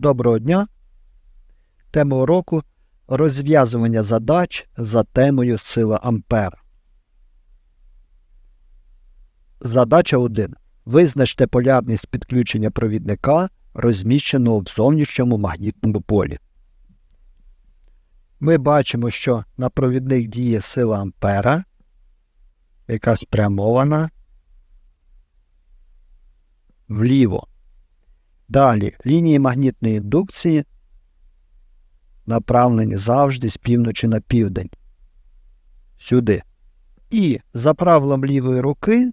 Доброго дня! Тема уроку розв'язування задач за темою сила Ампер. Задача 1. Визначте полярність підключення провідника, розміщеного в зовнішньому магнітному полі. Ми бачимо, що на провідник діє сила Ампера, яка спрямована вліво. Далі лінії магнітної індукції направлені завжди з півночі на південь. Сюди. І за правилом лівої руки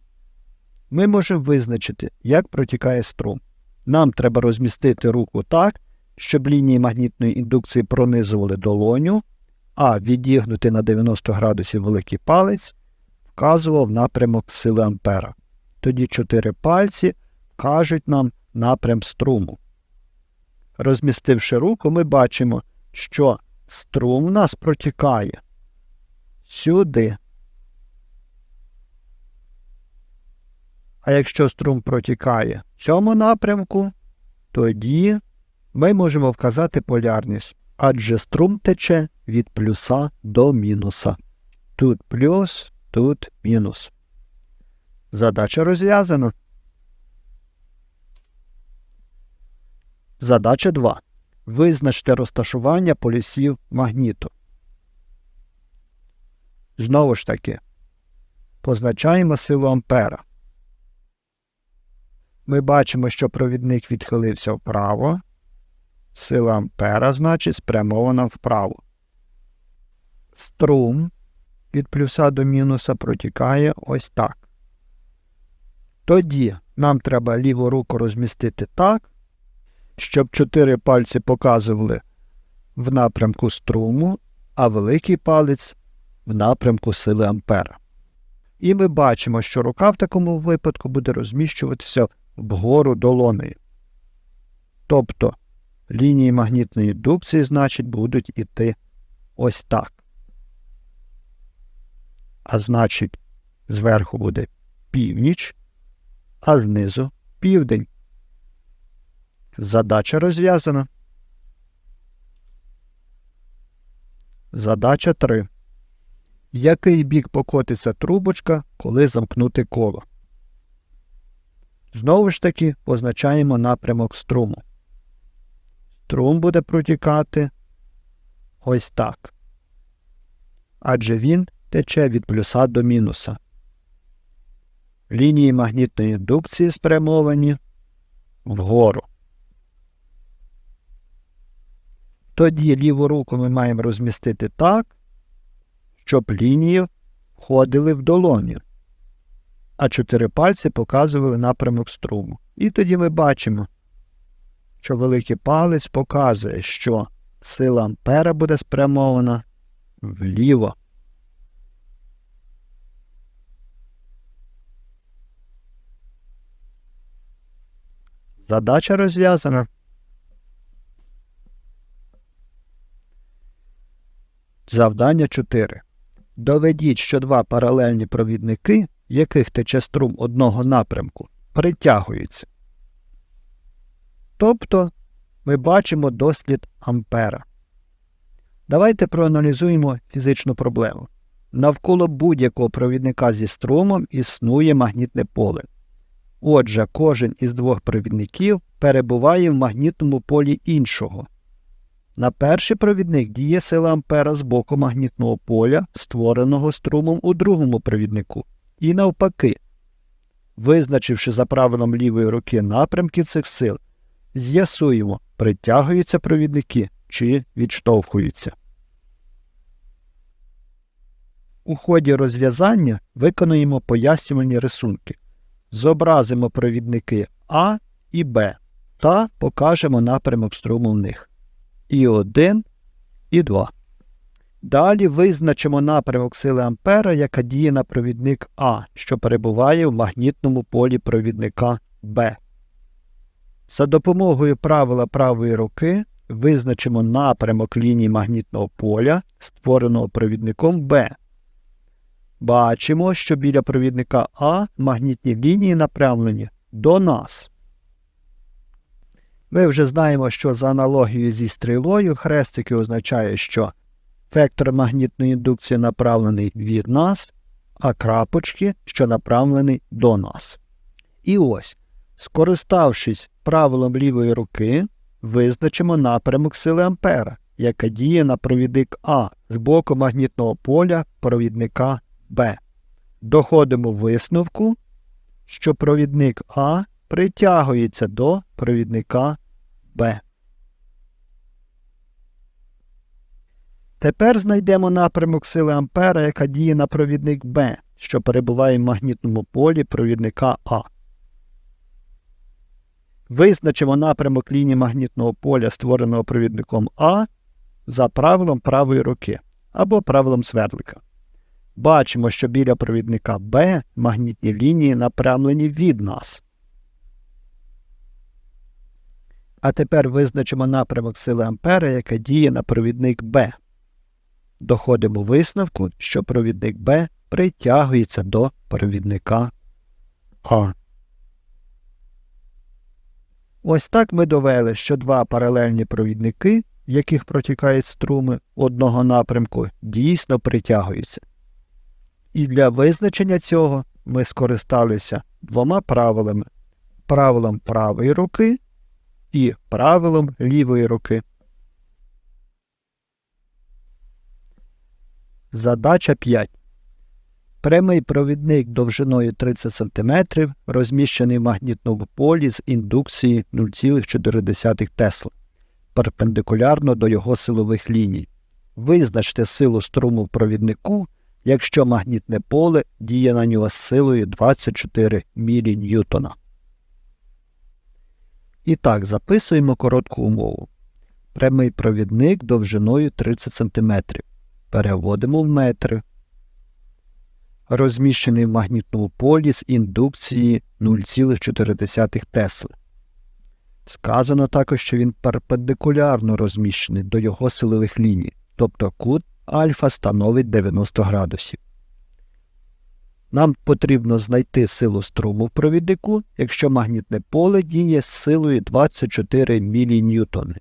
ми можемо визначити, як протікає струм. Нам треба розмістити руку так, щоб лінії магнітної індукції пронизували долоню, а відігнути на 90 градусів великий палець вказував напрямок сили Ампера. Тоді чотири пальці кажуть нам напрям струму. Розмістивши руку, ми бачимо, що струм у нас протікає сюди. А якщо струм протікає в цьому напрямку, тоді ми можемо вказати полярність, адже струм тече від плюса до мінуса. Тут плюс, тут мінус. Задача розв'язана. Задача 2. Визначте розташування полюсів магніту. Знову ж таки, позначаємо силу Ампера. Ми бачимо, що провідник відхилився вправо. Сила Ампера, значить, спрямована вправо. Струм від плюса до мінуса протікає ось так. Тоді нам треба ліву руку розмістити так, щоб чотири пальці показували в напрямку струму, а великий палець в напрямку сили Ампера. І ми бачимо, що рука в такому випадку буде розміщуватися вгору долонею. Тобто лінії магнітної індукції, значить, будуть іти ось так. А значить, зверху буде північ, а знизу південь. Задача розв'язана. Задача 3. В який бік покотиться трубочка, коли замкнути коло? Знову ж таки позначаємо напрямок струму. Струм буде протікати ось так. Адже він тече від плюса до мінуса. Лінії магнітної індукції спрямовані вгору. Тоді ліву руку ми маємо розмістити так, щоб лінії входили в долоню, а чотири пальці показували напрямок струму. І тоді ми бачимо, що великий палець показує, що сила Ампера буде спрямована вліво. Задача розв'язана. Завдання 4. Доведіть, що два паралельні провідники, яких тече струм одного напрямку, притягуються. Тобто ми бачимо дослід Ампера. Давайте проаналізуємо фізичну проблему. Навколо будь-якого провідника зі струмом існує магнітне поле. Отже, кожен із двох провідників перебуває в магнітному полі іншого. На перший провідник діє сила Ампера з боку магнітного поля, створеного струмом у другому провіднику. І навпаки, визначивши за правилом лівої руки напрямки цих сил, з'ясуємо, притягуються провідники чи відштовхуються. У ході розв'язання виконуємо пояснювальні рисунки. Зобразимо провідники А і Б та покажемо напрямок струму в них і 1, і 2. Далі визначимо напрямок сили Ампера, яка діє на провідник А, що перебуває в магнітному полі провідника Б. За допомогою правила правої руки визначимо напрямок лінії магнітного поля, створеного провідником Б. Бачимо, що біля провідника А магнітні лінії направлені до нас. Ми вже знаємо, що за аналогією зі стрілою хрестики означає, що вектор магнітної індукції направлений від нас, а крапочки, що направлені до нас. І ось, скориставшись правилом лівої руки, визначимо напрямок сили Ампера, яка діє на провідник А з боку магнітного поля провідника Б. Доходимо висновку, що провідник А притягується до провідника Б. Тепер знайдемо напрямок сили Ампера, яка діє на провідник Б, що перебуває в магнітному полі провідника А. Визначимо напрямок лінії магнітного поля, створеного провідником А, за правилом правої руки або правилом свердлика. Бачимо, що біля провідника Б магнітні лінії напрямлені від нас. А тепер визначимо напрямок сили Ампера, яка діє на провідник Б. Доходимо висновку, що провідник Б притягується до провідника А. Ось так ми довели, що два паралельні провідники, в яких протікають струми одного напрямку, дійсно притягуються. І для визначення цього ми скористалися двома правилами правилом правої руки і правилом лівої руки. Задача 5. Прямий провідник довжиною 30 см розміщений в магнітному полі з індукції 0,4 Тесла перпендикулярно до його силових ліній. Визначте силу струму в провіднику, якщо магнітне поле діє на нього з силою 24 міліньютона. І так, записуємо коротку умову. Прямий провідник довжиною 30 см. Переводимо в метри. Розміщений в магнітному полі з індукції 0,4 Тесли. Сказано також, що він перпендикулярно розміщений до його силових ліній, тобто кут альфа становить 90 градусів. Нам потрібно знайти силу струму в провіднику, якщо магнітне поле діє з силою 24 міліньютони.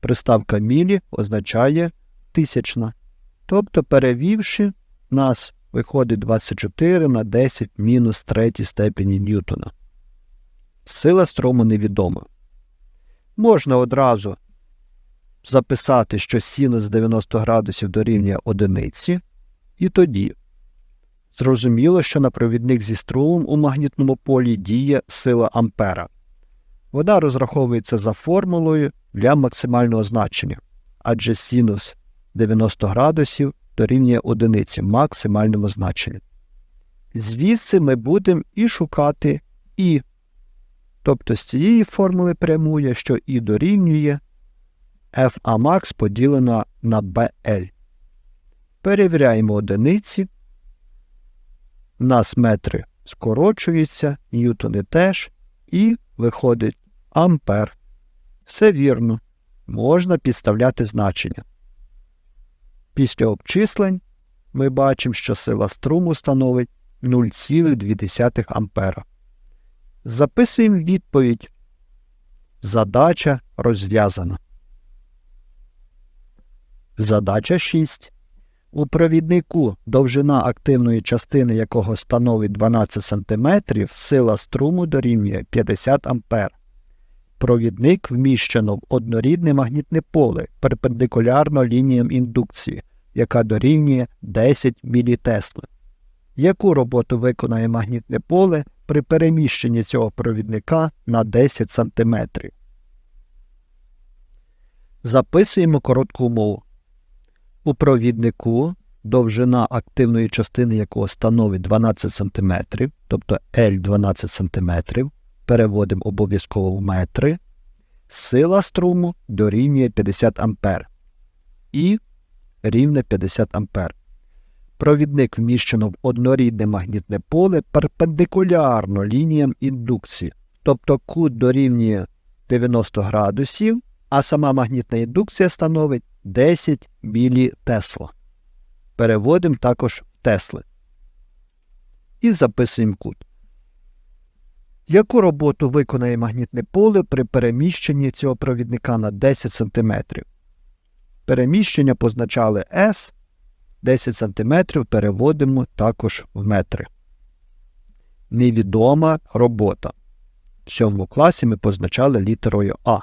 Приставка мілі означає тисячна. Тобто, перевівши, нас виходить 24 на 10 мінус 3 степені ньютона. Сила струму невідома. Можна одразу записати, що синус 90 градусів дорівнює одиниці, і тоді зрозуміло, що на провідник зі струмом у магнітному полі діє сила Ампера. Вона розраховується за формулою для максимального значення, адже синус 90 градусів дорівнює одиниці максимальному значенню. Звідси ми будемо і шукати І. Тобто з цієї формули прямує, що І дорівнює FA поділено на BL. Перевіряємо одиниці. У нас метри скорочуються, ньютони теж, і виходить ампер. Все вірно. Можна підставляти значення. Після обчислень ми бачимо, що сила струму становить 0,2 ампера. Записуємо відповідь. Задача розв'язана. Задача 6. У провіднику, довжина активної частини якого становить 12 см, сила струму дорівнює 50 А. Провідник вміщено в однорідне магнітне поле перпендикулярно лініям індукції, яка дорівнює 10 мілітесли. Яку роботу виконає магнітне поле при переміщенні цього провідника на 10 см? Записуємо коротку умову. У провіднику довжина активної частини якого становить 12 см, тобто L 12 см, переводимо обов'язково в метри, сила струму дорівнює 50 А і рівне 50 А. Провідник вміщено в однорідне магнітне поле перпендикулярно лініям індукції, тобто кут дорівнює 90 градусів, а сама магнітна індукція становить 10 мілі. Переводимо також в Тесли. І записуємо кут. Яку роботу виконає магнітне поле при переміщенні цього провідника на 10 см? Переміщення позначали S, 10 см переводимо також в метри. Невідома робота. В сьомому класі ми позначали літерою А.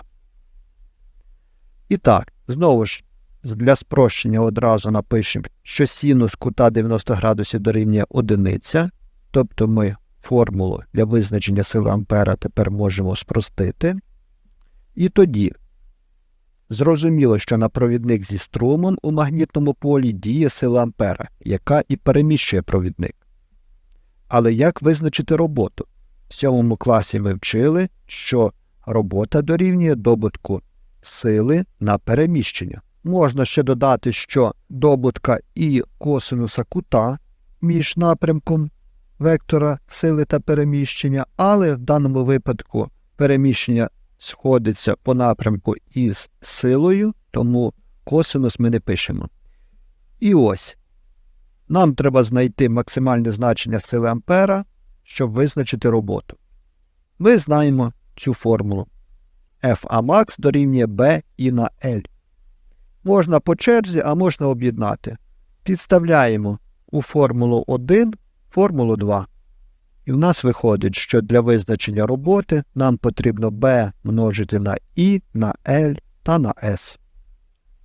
І так, знову ж, для спрощення одразу напишемо, що синус кута 90 градусів дорівнює одиниця, тобто ми формулу для визначення сили Ампера тепер можемо спростити. І тоді зрозуміло, що на провідник зі струмом у магнітному полі діє сила Ампера, яка і переміщує провідник. Але як визначити роботу? В сьомому класі ми вчили, що робота дорівнює добутку сили на переміщення. Можна ще додати, що добутка і косинуса кута між напрямком вектора сили та переміщення, але в даному випадку переміщення сходиться по напрямку із силою, тому косинус ми не пишемо. І ось нам треба знайти максимальне значення сили Ампера, щоб визначити роботу. Ми знаємо цю формулу. FA дорівнює B і на L. Можна по черзі, а можна об'єднати. Підставляємо у формулу 1 формулу 2. І в нас виходить, що для визначення роботи нам потрібно B множити на I, на L та на S.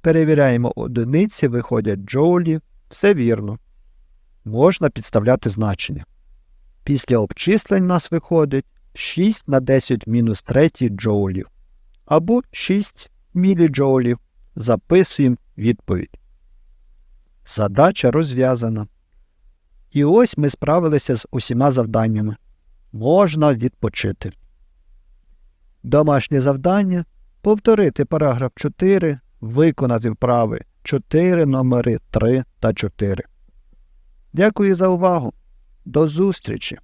Перевіряємо одиниці, виходять джоулі. Все вірно. Можна підставляти значення. Після обчислень нас виходить 6 на 10 мінус 3 джоулів або 6 міліджоулів. Записуємо відповідь. Задача розв'язана. І ось ми справилися з усіма завданнями. Можна відпочити. Домашнє завдання повторити параграф 4, виконати вправи 4 номери 3 та 4. Дякую за увагу. До зустрічі!